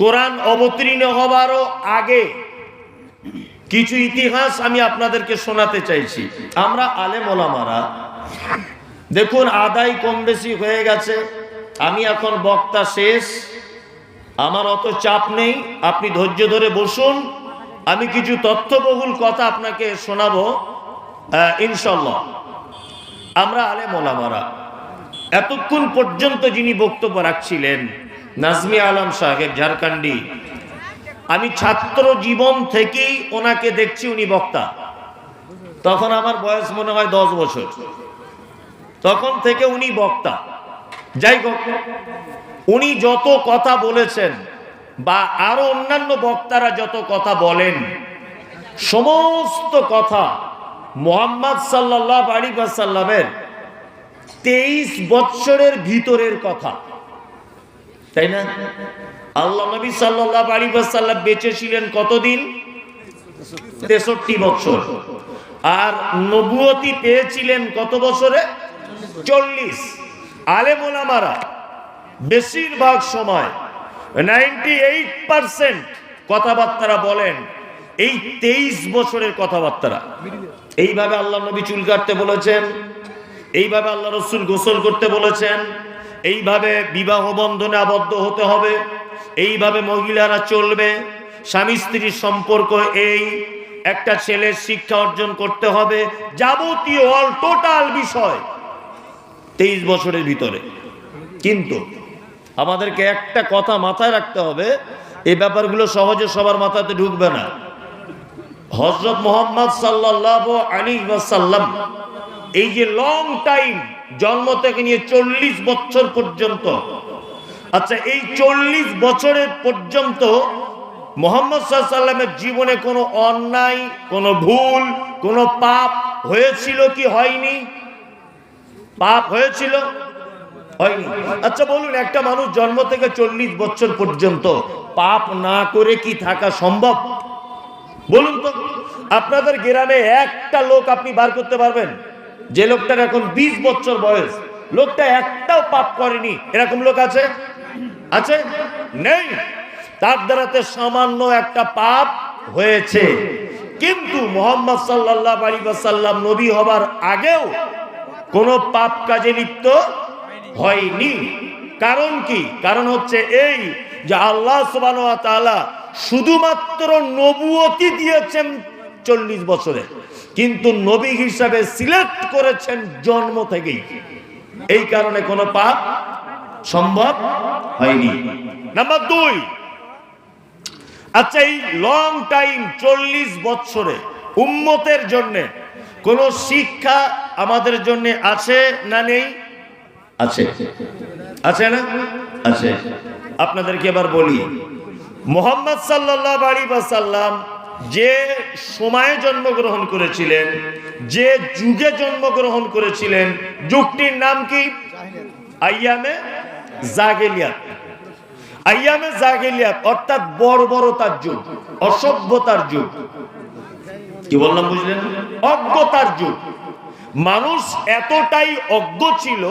কোরআন অবতীর্ণ হবারও আগে কিছু ইতিহাস আমি আপনাদেরকে শোনাতে চাইছি। আমরা আলেম ওলামারা, দেখুন আদায় কম বেশি হয়ে গেছে, আমি এখন বক্তা শেষ, আমার অত চাপ নেই, আপনি ধৈর্য ধরে বসুন, আমি কিছু তথ্যবহুল কথা আপনাকে শোনাবো ইনশাল্লাহ আমরা আলেম ওলামারা, এতক্ষণ পর্যন্ত যিনি বক্তব্য রাখছিলেন নাজমি আলম সাহেব, ঝাড়খণ্ডী। আমি ছাত্র জীবন থেকেই ওনাকে দেখছি, উনি বক্তা। তখন আমার বয়স মনে হয় দশ বছর। তখন থেকে উনি বক্তা। যাই হোক, উনি যত কথা বলেছেন বা আরও অন্যান্য বক্তারা যত কথা বলেন, সমস্ত কথা মোহাম্মদ সাল্লাহ আলী সাল্লামের তেইশ বৎসরের ভিতরের কথা। তাই না? আল্লাহ নবী সাল্লাহ আলী সাল্লাম বেঁচে ছিলেন কতদিন? তেষট্টি বছর। আর নবুয়তি পেয়েছিলেন কত বছরে? চল্লিশ। আলেমোলামারা বেশিরভাগ সময় নাইনটি এইট পার্সেন্ট কথাবার্তারা বলেন, এই তেইশ বছরের কথাবার্তারা। এইভাবে আল্লাহ নবী চুল কাটতে বলেছেন, এইভাবে আল্লাহ রসুল গোসল করতে বলেছেন এইভাবে বিবাহ বন্ধনে আবদ্ধ হতে হবে, এইভাবে মহিলারা চলবে, স্বামী স্ত্রীর সম্পর্ক এই, একটা ছেলের শিক্ষা অর্জন করতে হবে, যাবতীয় অল, টোটাল বিষয় তেইশ বছরের ভিতরে। কিন্তু আমাদেরকে একটা কথা মাথায় রাখতে হবে, এই ব্যাপারগুলো সহজে সবার মাথাতে ঢুকবে না। হজরত মোহাম্মদ সাল্লাহ আলী সাল্লাম এই যে লং টাইম জন্ম থেকে নিয়ে চল্লিশ বছর পর্যন্ত। আচ্ছা এই চল্লিশ বছরের পর্যন্ত মোহাম্মদ জীবনে কোনো অন্যায়, কোনো ভুল, কোনো পাপ হয়েছিল কি হয়নি? পাপ হয়েছিল? হয়নি। আচ্ছা বলুন, একটা মানুষ জন্ম থেকে চল্লিশ বছর পর্যন্ত পাপ না করে কি থাকা সম্ভব? বলুন তো, আপনাদের গ্রামে একটা লোক আপনি বার করতে পারবেন? যে লোকটার এখন বিশ বছর বয়স, লোকটা একটাও পাপ করেনি। এরকম লোক আছে? আছে? নেই। তার দ্বারাতে সামান্য একটা পাপ হয়েছে। কিন্তু মোহাম্মদ সাল্লাহ আলী সাল্লাম নবী হবার আগেও কোনো পাপ কাজে লিপ্ত হয়নি। কারণ কি? কারণ হচ্ছে এই যে আল্লাহ সুবাহ শুধুমাত্র নবুয়তি দিয়েছেন চল্লিশ বছরে। কিন্তু নবী হিসাবে সিলেক্ট করেছেন জন্ম থেকেই। এই কারণে কোনো পাপ সম্ভব হয়নি। নাম্বার দুই আচ্ছা এই লং টাইম চল্লিশ বছরে উম্মতের জন্য কোন শিক্ষা আমাদের জন্য আছে না নেই? আছে। আছে না? আছে। আপনাদেরকে এবার বলি মোহাম্মদ সাল্লাহ আলী বা সাল্লাম যে সময়ে জন্মগ্রহণ করেছিলেন যে যুগে জন্মগ্রহণ করেছিলেন যুগটির নাম কি? আইয়ামে জাগেলিয়াত। আইয়ামে জাগেলিয়াত অর্থাৎ বর্বরতার যুগ অসভ্যতার যুগ। কি বললাম বুঝলেন? অজ্ঞতার যুগ। মানুষ এতটাই অজ্ঞ ছিল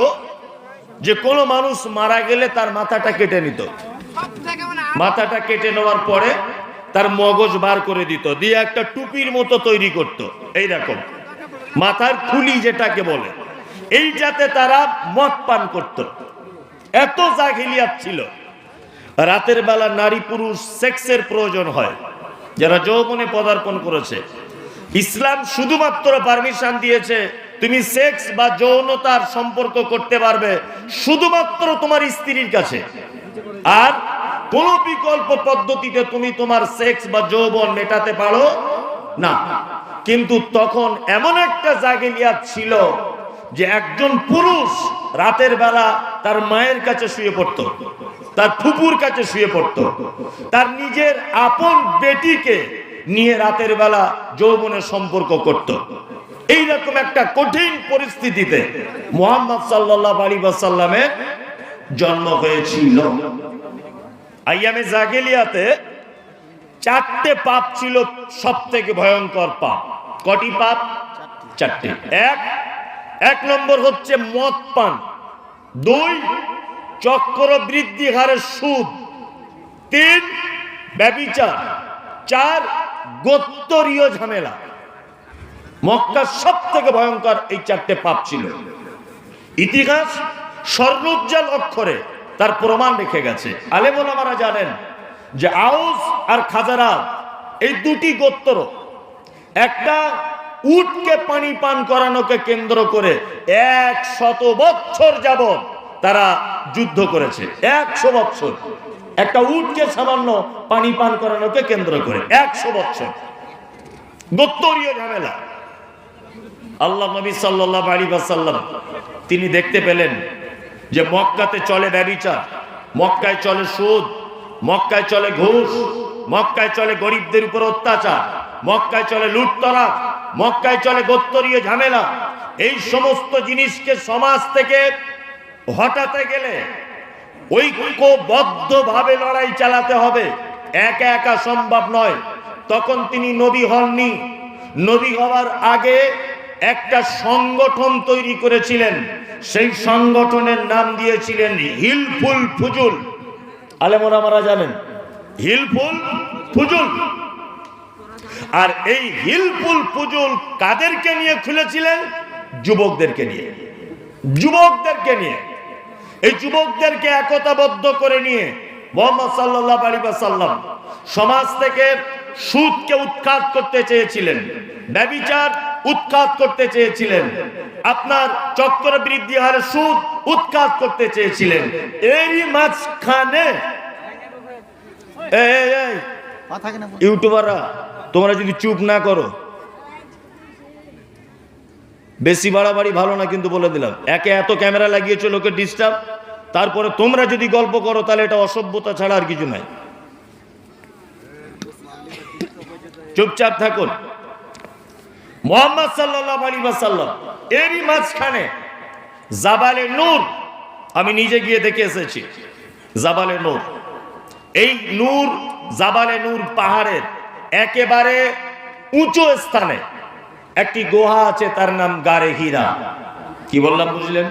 যে কোনো মানুষ মারা গেলে তার মাথাটা কেটে নিত। মাথাটা কেটে নেওয়ার পরে তার মগজ বার করে দিত, দিয়ে একটা টুপির মতো তৈরি করত, এইরকম। মাথার খুলি যেটাকে বলে, এইটাতে তারা মদ পান করত। এত জাঘিলিয়াত ছিল। রাতের বেলা নারী পুরুষ সেক্সের প্রয়োজন হয়, যারা যৌবনে পদার্পণ করেছে। ইসলাম শুধুমাত্র পারমিশন দিয়েছে, তুমি সেক্স বা যৌনতার সম্পর্ক করতে পারবে, শুধুমাত্র তোমার স্ত্রীর কাছে। আর কোন বিকল্প পদ্ধতিতে তুমি তোমার সেক্স বা যৌবন মেটাতে পারো? না। কিন্তু তখন এমন একটা জাগেলিয়াত ছিল যে একজন পুরুষ রাতের বেলা তার মায়ের কাছে শুয়ে পড়ত, তার ফুপুর কাছে শুয়ে পড়ত, তার নিজের আপন বেটিকে নিয়ে রাতের বেলা যৌবনের সম্পর্ক করত। এইরকম একটা কঠিন পরিস্থিতিতে মোহাম্মদ সাল্লাহ আলী সাল্লামের জন্ম হয়েছিল। আইয়ামে জাগেলিয়াতে চারটে পাপ ছিল সব থেকে ভয়ঙ্কর পাপ। কটি পাপ? চারটে। এক এক নম্বর হচ্ছে মদ পান। দুই চক্র বৃদ্ধি হারে সুদ। তিন, ব্যবিচার। চার, গোত্তরীয় ঝামেলা। মক্কার সব থেকে ভয়ঙ্কর এই চারটে পাপ ছিল। ইতিহাস, স্বর্ণোজ্জ্বল অক্ষরে তার প্রমাণ রেখে গেছে। আলেমোলামারা জানেন যে আউস আর খাজারা এই দুটি গোত্র, একটা উটকে পানি পান করানোকে কেন্দ্র করে এক শত বছর যাবৎ তারা যুদ্ধ করেছে। একশো বছর। একটা উটকে সামান্য পানি পান করানোকে কেন্দ্র করে একশো বছর। গোত্তরীয় ঝামেলা। আল্লাহ নবী সাল্লাহ আলী সাল্লাম তিনি দেখতে পেলেন যে মক্কাতে চলে ব্যবিচার মক্কায় চলে সুদ, মক্কায় চলে ঘুষ, মক্কায় চলে গরিবদের উপর অত্যাচার, মক্কায় চলে লুটতরা মক্কায় চলে গোত্তরীয় ঝামেলা, এই সমস্ত জিনিসকে সমাজ থেকে হটাতে গেলে ঐক্যবদ্ধভাবে লড়াই চালাতে হবে। একা একা সম্ভব নয়। তখন তিনি নবী হননি। নবী হওয়ার আগে একটা সংগঠন তৈরি করেছিলেন। সেই সংগঠনের নাম দিয়েছিলেন হিলফুল ফুজুল। আলেমরা মারা জানেন? হিলফুল ফুজুল। আর এই হিলফুল ফুজুল কাদেরকে নিয়ে খুলেছিলেন? যুবকদেরকে নিয়ে। যুবকদেরকে নিয়ে। এই যুবকদেরকে একতাবদ্ধ করে নিয়ে মোহাম্মদ সাল্লাহ আলী সাল্লাম সমাজ থেকে সুদকে উৎখাত করতে চেয়েছিলেন। ব্যবিচার উৎখাত করতে চেয়েছিলেন। আপনার চক্র বৃদ্ধি হারে সুদ উৎখাত করতে চেয়েছিলেন। মাঝখানে এই, এই, ইউটিউবাররা তোমরা যদি চুপ না করো। বেশি বাড়াবাড়ি ভালো না কিন্তু বলে দিলাম। একে এত ক্যামেরা লাগিয়েছো লোকে ডিস্টার্ব তারপরে তোমরা যদি গল্প করো তাহলে এটা অসভ্যতা ছাড়া আর কিছু নাই। চুপচাপ থাকুন। মোহাম্মদ সাল্লাহ আলী সাল্লাম এরই মাঝখানে জাবালে নূর, আমি নিজে গিয়ে দেখে এসেছি, জাবালে নূর। এই নূর, জাবালে নূর পাহাড়ের একেবারে উঁচু স্থানে একটি গুহা আছে, তার নাম গারে হীরা। কি বললাম, বুঝলেন?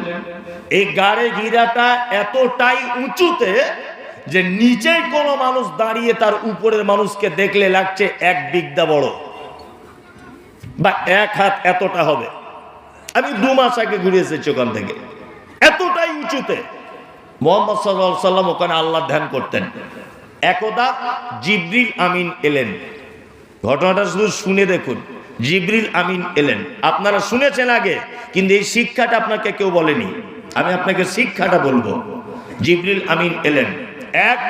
এই গাড়ে ঘিরাটা এতটাই উঁচুতে যে নিচে কোনো মানুষ দাঁড়িয়ে তার উপরের মানুষকে দেখলে লাগছে এক বিগদা বড়। বা এক হাত এতটা হবে। আমি দু মাস আগে ঘুরে এসেছি ওখান থেকে। এতটাই উঁচুতে। মোহাম্মদ সাল্লাহ সাল্লাম ওখানে আল্লাহ ধ্যান করতেন। একদা জিব্রিল আমিন এলেন। ঘটনাটা শুধু শুনে দেখুন। জিব্রিল আমিন এলেন। আপনারা শুনেছেন আগে, কিন্তু এই শিক্ষাটা আপনাকে কেউ বলেনি। আমি আপনাকে শিক্ষাটা বলব। জিব্রিল আমিন এলেন। এক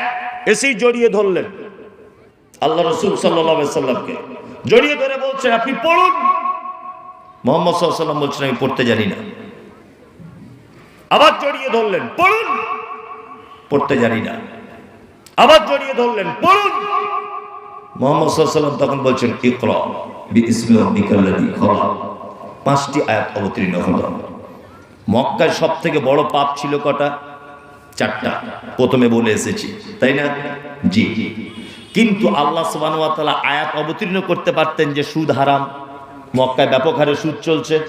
এসেই জড়িয়ে ধরলেন। আল্লাহ রসুল সাল্লাহ সাল্লামকে জড়িয়ে ধরে বলছেন, আপনি পড়ুন। মোহাম্মদ সাল্লাম বলছেন, আমি পড়তে জানি না। আবার জড়িয়ে ধরলেন, পড়ুন। পড়তে জানি না। আবার জড়িয়ে ধরলেন, পড়ুন। মোহাম্মদ সাল্লাম তখন বলছেন, ইকরা পাঁচটি আয়াত অবতীর্ণ হলো। মক্কায় সব থেকে বড় পাপ ছিল কটা? চারটা। প্রথমে বলে এসেছি, তাই না? জি। কিন্তু আল্লাহ তাআলা আয়াত অবতীর্ণ করতে পারতেন যে সুদ হারাম, মক্কায় ব্যাপক হারে সুদ চলছে।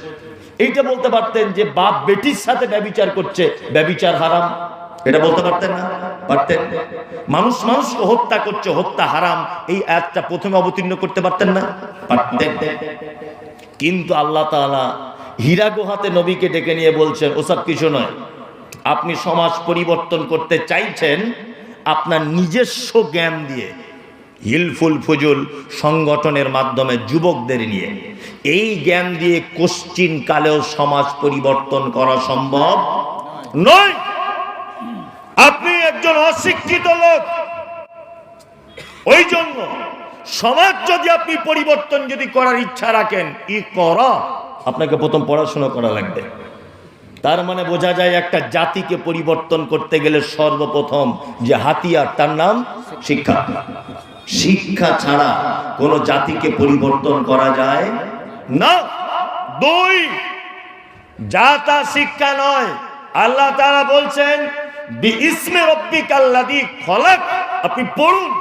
এইটা বলতে পারতেন যে বাপ বেটির সাথে ব্যবিচার করছে, ব্যবিচার হারাম। এটা বলতে পারতেন না? পারতেন। মানুষ মানুষকে হত্যা করছে, হত্যা হারাম। এই আয়াতটা প্রথমে অবতীর্ণ করতে পারতেন না? পারতেন। কিন্তু আল্লাহ তাআলা হীরা গুহাতে নবীকে ডেকে নিয়ে বলছেন, ওসব কিছু নয়। আপনি সমাজ পরিবর্তন করতে চাইছেন আপনার নিজস্ব জ্ঞান দিয়ে হিলফুল ফুজুল সংগঠনের মাধ্যমে যুবকদের নিয়ে। এই জ্ঞান দিয়ে কোশ্চিন কালেও সমাজ পরিবর্তন করা সম্ভব নয়। আপনি একজন অশিক্ষিত লোক। ওই জন্য সমাজ যদি আপনি পরিবর্তন যদি করার ইচ্ছা রাখেন, ই করা। আপনাকে প্রথম পড়াশোনা করা লাগবে। তার মানে বোঝা যায় একটা জাতিকে পরিবর্তন করতে গেলে সর্বপ্রথম যে হাতিয়ার, তার নাম শিক্ষা। শিক্ষা ছাড়া কোনো জাতিকে পরিবর্তন করা যায়? না। দুই, যা তা শিক্ষা নয়, আল্লাহ তারা বলছেন ইসমে রব্বিকাল্লাদি খলাক। আপনি পড়ুন,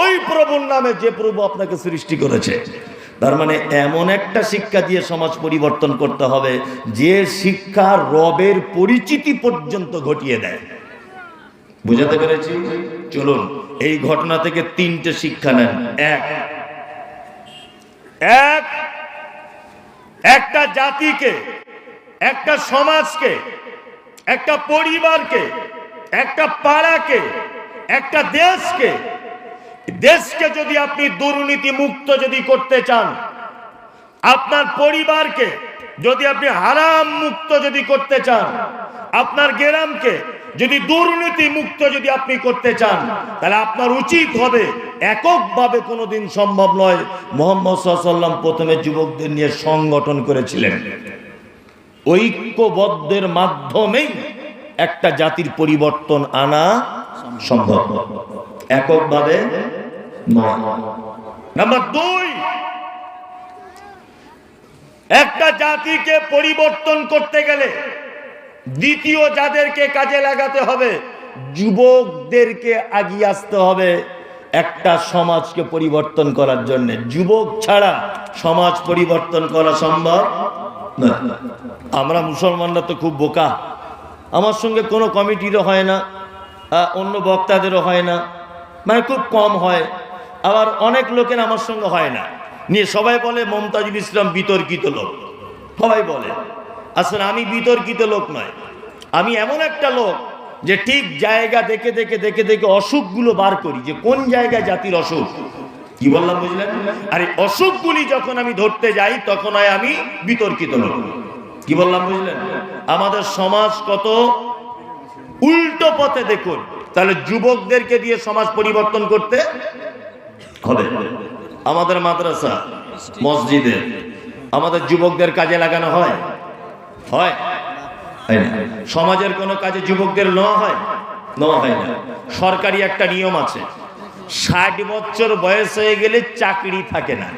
ওই প্রভুর নামে যে প্রভু আপনাকে সৃষ্টি করেছে। তার মানে এমন একটা শিক্ষা দিয়ে সমাজ পরিবর্তন করতে হবে, যে শিক্ষা রবের পরিচিতি পর্যন্ত ঘটিয়ে দেয়। বুঝাতে পেরেছি? চলুন এই ঘটনা থেকে তিনটে শিক্ষা নেন। এক। এক। একটা জাতিকে, একটা সমাজকে, একটা পরিবারকে, একটা পাড়াকে, একটা দেশকে দেশকে যদি আপনি দুর্নীতি মুক্ত যদি করতে চান, আপনার পরিবারকে যদি আপনি হারাম মুক্ত যদি করতে চান, আপনার গ্রামকে যদি দুর্নীতি মুক্ত যদি আপনি করতে চান, তাহলে আপনার উচিত হবে এককভাবে কোনোদিন সম্ভব নয় মোহাম্মদ সাল্লাম প্রথমে যুবকদের নিয়ে সংগঠন করেছিলেন। ঐক্যবদ্ধের মাধ্যমেই একটা জাতির পরিবর্তন আনা সম্ভব। এককভাবে নাম্বার দুই, একটা জাতিকে পরিবর্তন করতে গেলে দ্বিতীয় যাদেরকে কাজে লাগাতে হবে, যুবকদেরকে আগিয়ে আসতে হবে একটা সমাজকে পরিবর্তন করার জন্য। যুবক ছাড়া সমাজ পরিবর্তন করা সম্ভব আমরা মুসলমানরা তো খুব বোকা। আমার সঙ্গে কোনো কমিটিরও হয় না অন্য বক্তাদেরও হয় না। মানে খুব কম হয়। আবার অনেক লোকের আমার সঙ্গে হয় না। নিয়ে সবাই বলে মমতাজুল ইসলাম বিতর্কিত লোক। সবাই বলে। আসলে আমি বিতর্কিত লোক নয়। আমি এমন একটা লোক যে ঠিক জায়গা দেখে দেখে দেখে দেখে অসুখগুলো বার করি যে কোন জায়গায় জাতির অসুখ? কি বললাম বুঝলেন? আর এই অসুখগুলি যখন আমি ধরতে যাই, তখন হয় আমি বিতর্কিত লোক। কি বললাম বুঝলেন? আমাদের সমাজ কত উল্টো পথে দেখুন। তাহলে যুবকদেরকে দিয়ে সমাজ পরিবর্তন করতে হবে। আমাদের মাদ্রাসা, মসজিদে, আমাদের যুবকদের কাজে লাগানো হয়। হয়? হয় না। সমাজের কোনো কাজে যুবকদের নেওয়া হয়? নেওয়া হয় না। সরকারি একটা নিয়ম আছে, ষাট বছর বয়স হয়ে গেলে চাকরি থাকে না।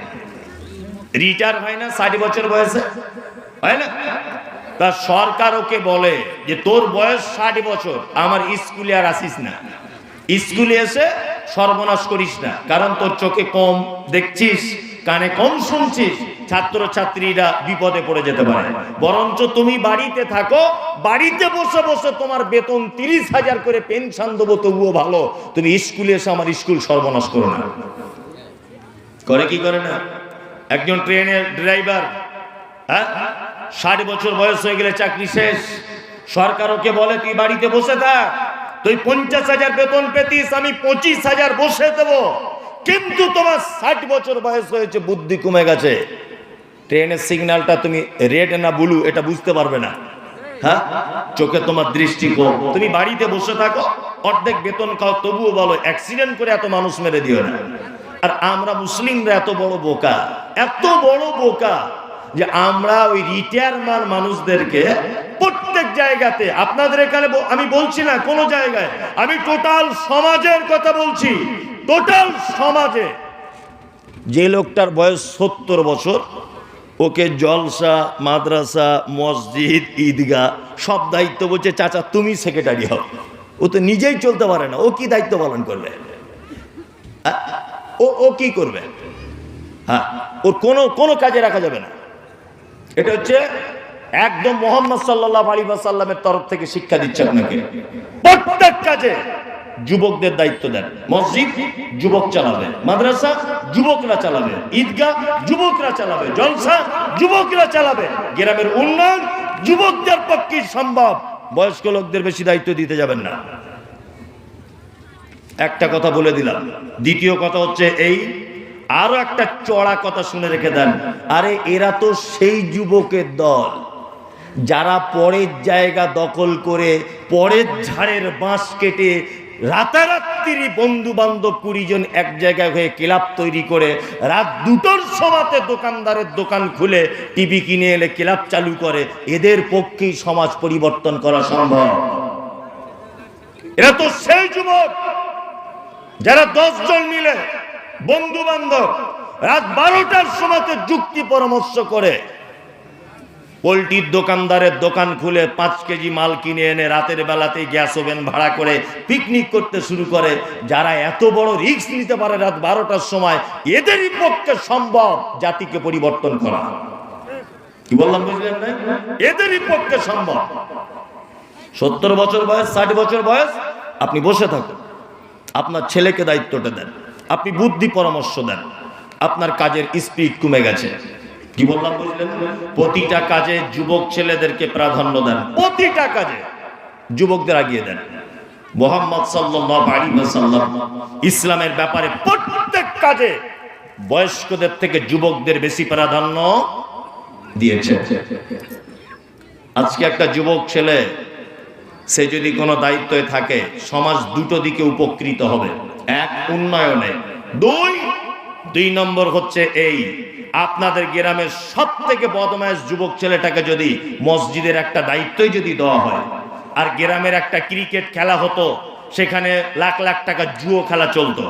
রিটায়ার হয় না ষাট বছর বয়সে? হয় না? তা সরকার ওকে বলে যে, তোর বয়স ষাট বছর, আমার স্কুলে আর আসিস না। স্কুলে এসে সর্বনাশ করিস না, কারণ তোর চোখে কম দেখছিস, কানে কম শুনছিস ছাত্র ছাত্রীরা বিপদে পড়ে যেতে পারে। বরঞ্চ তুমি বাড়িতে থাকো, বাড়িতে বসে বসে তোমার বেতন তিরিশ হাজার করে পেনশন দেবো, তবুও ভালো। তুমি স্কুলে এসে, আমার স্কুল সর্বনাশ করো না। করে কি করে না? একজন ট্রেনের ড্রাইভার হ্যাঁ? ষাট বছর বয়স হয়ে গেলে চাকরি শেষ। সরকার ওকে বলে, তুই বাড়িতে বসে থাক। তুই পঞ্চাশ হাজার বেতন পেতিস, আমি পঁচিশ হাজার বসে দেবো। কিন্তু তোমার ষাট বছর বয়স হয়েছে, বুদ্ধি কমে গেছে। ট্রেনের সিগন্যালটা তুমি রেড না ব্লু, এটা বুঝতে পারবে না। হ্যাঁ? চোখে তোমার দৃষ্টি কম। তুমি বাড়িতে বসে থাকো, অর্ধেক বেতন খাও, তবুও বলো অ্যাক্সিডেন্ট করে এত মানুষ মেরে দিও না। আর আমরা মুসলিমরা এত বড় বোকা, এত বড় বোকা যে আমরা ওই রিটায়ারমান মানুষদেরকে প্রত্যেক জায়গাতে, আপনাদের এখানে আমি বলছি না কোনো জায়গায়, আমি টোটাল সমাজের কথা বলছি টোটাল সমাজে। যে লোকটার বয়স সত্তর বছর ওকে জলসা, মাদ্রাসা, মসজিদ, ঈদগাহ, সব দায়িত্ব বলছে, চাচা, তুমি সেক্রেটারি হও। ও তো নিজেই চলতে পারে না। ও কি দায়িত্ব পালন করবে? ও ও কি করবে? হ্যাঁ ওর কোনো কোনো কাজে রাখা যাবে না। এটা হচ্ছে একদম মোহাম্মদ সাল্লাহ আলী সাল্লামের তরফ থেকে শিক্ষা দিচ্ছে আপনাকে প্রত্যেক কাজে। যুবকদের দায়িত্ব দেন। মসজিদ যুবক চালাবে, মাদ্রাসা যুবকরা চালাবে, ঈদগাহ যুবকরা চালাবে, জলসা যুবকরা চালাবে। গ্রামের উন্নয়ন যুবকদের পক্ষে সম্ভব। বয়স্ক লোকদের বেশি দায়িত্ব দিতে যাবেন না। একটা কথা বলে দিলাম। দ্বিতীয় কথা হচ্ছে এই, আরও একটা চড়া কথা শুনে রেখে দেন। আরে, এরা তো সেই যুবকের দল। যারা পরের জায়গা দখল করে, পরের ঝাড়ের বাঁশ কেটে রাতারাত্রি বন্ধু বান্ধব কুড়ি জন এক জায়গায় হয়ে ক্লাব তৈরি করে রাত দুটোর সময়তে দোকানদারের দোকান খুলে টিভি কিনে এলে ক্লাব চালু করে। এদের পক্ষেই সমাজ পরিবর্তন করা সম্ভব। এরা তো সেই যুবক, যারা দশ জন মিলে বন্ধু বান্ধব রাত বারোটার সময়তে যুক্তি পরামর্শ করে। পোলট্রির দোকানদারের দোকান খুলে পাঁচ কেজি মাল কিনে এনে রাতের বেলাতে গ্যাস ওভেন ভাড়া করে পিকনিক করতে শুরু করে। যারা এত বড় রিস্ক নিতে পারে রাত বারোটার সময়, এদেরই পক্ষে সম্ভব জাতিকে পরিবর্তন করা। কি বললাম, বুঝলেন না? এদেরই পক্ষে সম্ভব। সত্তর বছর বয়স, ষাট বছর বয়স, আপনি বসে থাকুন। আপনার ছেলেকে দায়িত্বটা দেন। আপনি বুদ্ধি পরামর্শ দেন। আপনার কাজের স্পিড কমে গেছে। কি বললাম বুঝলেন? প্রতিটা কাজে যুবক ছেলেদেরকে প্রাধান্য দেন। প্রতিটা কাজে যুবকদের আগিয়ে দেন। মোহাম্মদ আলাইহি ইসলামের ব্যাপারে প্রত্যেক কাজে বয়স্কদের থেকে যুবকদের বেশি প্রাধান্য দিয়েছে। আজকে একটা যুবক ছেলে, সে যদি কোনো দায়িত্বে থাকে, সমাজ দুটো দিকে উপকৃত হবে। এক উন্নয়নে। দুই দুই নম্বর হচ্ছে এই আপনাদের গ্রামের সব থেকে বদমাস যুবক ছেলেটাকে যদি মসজিদের একটা দায়িত্বই যদি দেওয়া হয়, আর গ্রামের একটা ক্রিকেট খেলা হতো, সেখানে লাখ লাখ টাকা জুয়ো খেলা চলতো।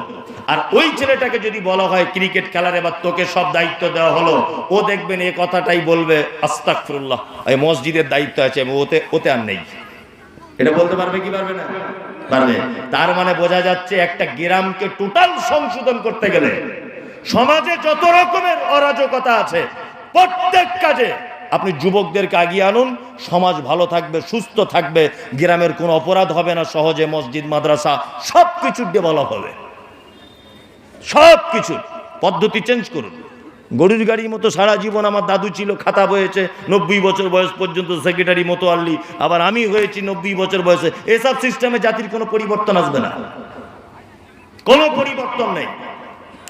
আর ওই ছেলেটাকে যদি বলা হয় ক্রিকেট খেলার, এবার তোকে সব দায়িত্ব দেওয়া হলো, ও দেখবেন এ কথাটাই বলবে আস্তাকফিরুল্লাহ এই মসজিদের দায়িত্ব আছে ওতে ওতে আর নেই। এটা বলতে পারবে কি পারবে না? পারবে। তার মানে বোঝা যাচ্ছে একটা গ্রামকে টোটাল সংশোধন করতে গেলে সমাজে যত রকমের অরাজকতা আছে, প্রত্যেক কাজে আপনি যুবকদেরকে আগিয়ে আনুন। সমাজ ভালো থাকবে, সুস্থ থাকবে, গ্রামের কোনো অপরাধ হবে না, সহজে মসজিদ, মাদ্রাসা সব কিছু ডেভেলপ হবে। সব কিছু পদ্ধতি চেঞ্জ করুন। গরুর গাড়ির মতো সারা জীবন আমার দাদু ছিল, খাতা বয়েছে নব্বই বছর বয়স পর্যন্ত সেক্রেটারি মতো আনলি আবার আমি হয়েছি নব্বই বছর বয়সে। এসব সিস্টেমে জাতির কোনো পরিবর্তন আসবে না। কোনো পরিবর্তন নেই।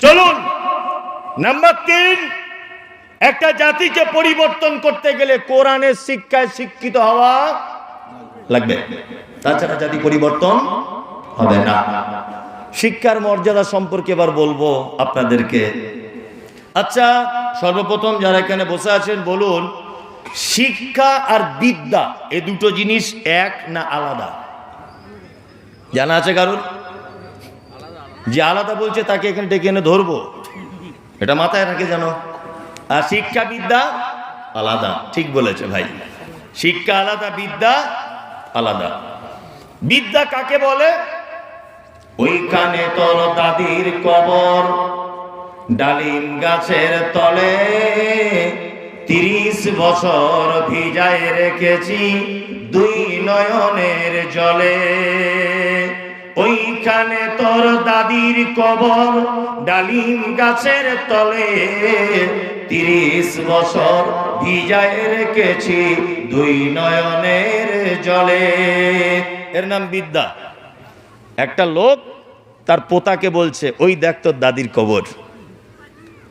চলুন। নাম্বার তিন, একটা জাতিকে পরিবর্তন করতে গেলে কোরআনের শিক্ষায় শিক্ষিত হওয়া লাগবে। তাছাড়া জাতি পরিবর্তন হবে না। শিক্ষার মর্যাদা সম্পর্কে এবার বলব আপনাদেরকে। আচ্ছা সর্বপ্রথম যারা এখানে বসে আছেন, বলুন, শিক্ষা আর বিদ্যা, এ দুটো জিনিস এক না আলাদা? জানা আছে কারণ যে আলাদা বলছে তাকে এখানে ডেকে এনে ধরবো। এটা মাথায় রাখে জানো আর শিক্ষা বিদ্যা আলাদা, ঠিক বলেছে ভাই। শিক্ষা আলাদা, বিদ্যা আলাদা। বিদ্যা কাকে বলে? ওইখানে তোর দাদির কবর, ডালিম গাছের তলে। তিরিশ বছর ভিজায় রেখেছি দুই নয়নের জলে। ওইখানে তোর দাদির কবর, ডালিম গাছের তলে। তিরিশ বছর ভিজায় রেখেছি দুই নয়নের জলে। এর নাম বিদ্যা। একটা লোক তার পোতাকে বলছে, ওই দেখ তোর দাদির কবর।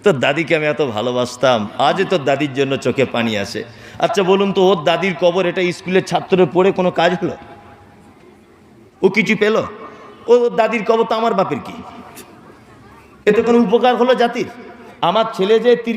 তোর দাদিকে আমি এত ভালোবাসতাম, আজও তোর দাদির জন্য চোখে পানি আসে। আচ্ছা বলুন তো, ওর দাদির কবর এটা স্কুলের ছাত্রের পড়ে কোনো কাজ হলো? ও কিছু পেল? ও দাদির কবর তো আমার বাপের কি? এতে কোনো উপকার হলো জাতির? আমার ছেলে যে